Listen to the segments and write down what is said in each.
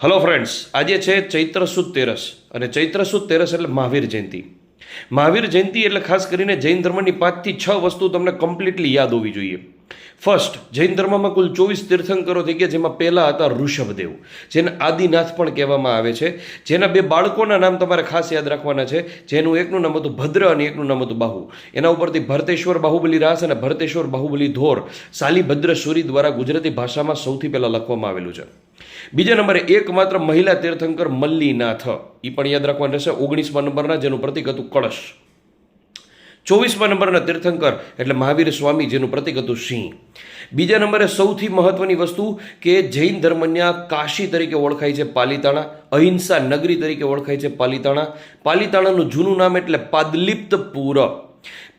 Hello friends આજે છે ચૈત્ર સુદ તેરસ. અને ચૈત્ર સુદ તેરસ એટલે મહાવીર જયંતિ. મહાવીર જયંતિ એટલે ખાસ કરીને જૈન ધર્મની પાંચથી છ વસ્તુ તમને કમ્પ્લીટલી યાદ હોવી જોઈએ. ફર્સ્ટ જૈન ધર્મમાં કુલ ચોવીસ તીર્થંકરો થઈ ગયા, જેમાં પહેલા હતા ઋષભદેવ, જેને આદિનાથ પણ કહેવામાં આવે છે. જેના બે બાળકોના નામ તમારે ખાસ યાદ રાખવાના છે. જેનું એકનું નામ હતું ભદ્ર અને એકનું નામ હતું બાહુ. એના ઉપરથી ભરતેશ્વર બાહુબલી રાસ અને ભરતેશ્વર બાહુબલી ધોર સાલીભદ્ર સુરી દ્વારા ગુજરાતી ભાષામાં સૌથી પહેલાં લખવામાં આવેલું છે. બીજા નંબરે એકમાત્ર મહિલા તીર્થંકર મલ્લીનાથ. એ પણ યાદ રાખવાનું રહેશે ઓગણીસમા નંબરના, જેનું પ્રતિક હતું કળશ. ચોવીસમા નંબરના તીર્થંકર એટલે મહાવીર સ્વામી, જેનું પ્રતિક હતું સિંહ. બીજા નંબરે સૌથી મહત્વની વસ્તુ કે જૈન ધર્મન્યા કાશી તરીકે ઓળખાય છે પાલિતાણા, અહિંસા નગરી તરીકે ઓળખાય છે પાલિતાણા. પાલિતાણાનું જૂનું નામ એટલે પાદલિપ્તપુર.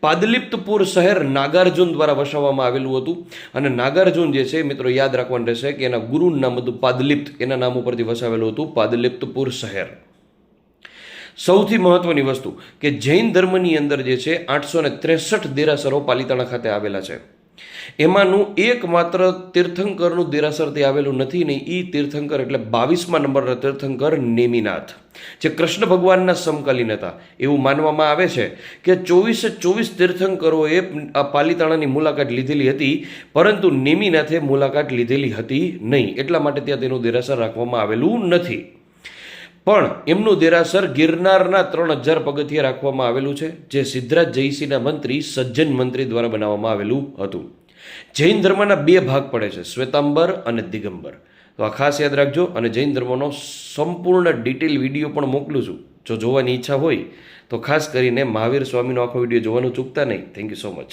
પાદલિપ્તપુર શહેર નાગાર્જુન દ્વારા વસાવવામાં આવેલું હતું. અને નાગાર્જુન જે છે, મિત્રો, યાદ રાખવાનું રહેશે કે એના ગુરુનું નામ હતું પાદલિપ્ત. એના નામ ઉપરથી વસાવેલું હતું પાદલિપ્તપુર શહેર. સૌથી મહત્વની વસ્તુ કે જૈન ધર્મની અંદર જે છે, આઠસો ને ત્રેસઠ દેરાસરો પાલિતાણા ખાતે આવેલા છે. એમાંનું એકમાત્ર તીર્થંકરનું દેરાસર તે આવેલું નથી ને એ તીર્થંકર એટલે બાવીસમા નંબરના તીર્થંકર નેમિનાથ, જે કૃષ્ણ ભગવાનના સમકાલીન હતા. એવું માનવામાં આવે છે કે ચોવીસે ચોવીસ તીર્થંકરોએ આ પાલિતાણાની મુલાકાત લીધેલી હતી, પરંતુ નેમિનાથે મુલાકાત લીધેલી હતી નહીં. એટલા માટે ત્યાં તેનું દેરાસર રાખવામાં આવેલું નથી. પણ એમનું દેરાસર ગિરનારના ત્રણ હજાર પગથિયે રાખવામાં આવેલું છે, જે સિદ્ધરાજ જયસિંહના મંત્રી, સજ્જન મંત્રી દ્વારા બનાવવામાં આવેલું હતું. જૈન ધર્મના બે ભાગ પડે છે, શ્વેતાંબર અને દિગંબર. તો આ ખાસ યાદ રાખજો, અને જૈન ધર્મનો સંપૂર્ણ ડિટેલ વીડિયો પણ મોકલું છું. જો જોવાની ઈચ્છા હોય, તો ખાસ કરીને મહાવીર સ્વામીનો આખો વીડિયો જોવાનું ચૂકતા નહીં. Thank you so much